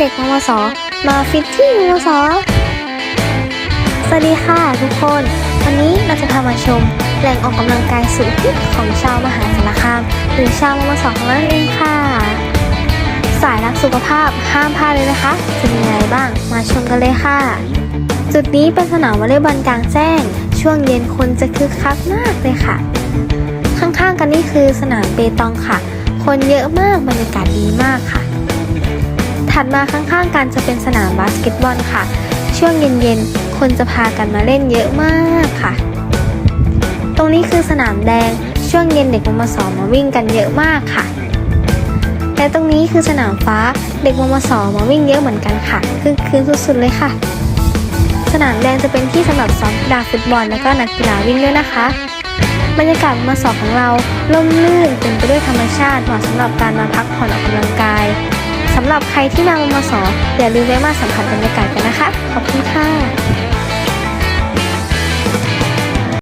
เด็กมมส มาฟิตที่มมส สวัสดีค่ะทุกคน วันนี้เราจะพามาชมแหล่งออกกำลังกายสุดฮิตของชาวมหาสารคาม หรือชาวมมสของเรานั่นเองค่ะ สายรักสุขภาพห้ามพลาดเลยนะคะ จะมีอะไรบ้างมาชมกันเลยค่ะ จุดนี้เป็นสนามวอลเลย์บอลกลางแจ้ง ช่วงเย็นคนจะคึกคักมากเลยค่ะ ข้างๆกันนี่คือสนามเปตองค่ะ คนเยอะมากบรรยากาศดีมากค่ะ ถัดมาข้างๆกันจะเป็นสนามบาสเกตบอลค่ะ ช่วงเย็นๆ คนจะพากันมาเล่นเยอะมากค่ะ ตรงนี้คือสนามแดง ช่วงเย็นเด็กมมสมาวิ่งกันเยอะมากค่ะและตรงนี้คือสนามฟ้าเด็กมมสมาวิ่งเยอะเหมือนกันค่ะคือคืนสุดๆเลยค่ะ สนามแดงจะเป็นที่สำหรับซ้อมกีฬาฟุตบอลแล้วก็นักกีฬาวิ่งด้วยนะคะ บรรยากาศมมสของเราร่มรื่นเต็มไปด้วยธรรมชาติเหมาะสำหรับการมาพักผ่อนออกกำลังกายำหรับใครที่มามมสอย่าลืมแวะมาสัมผัสบรรยากาศกันนะคะ ขอบคุณค่ะ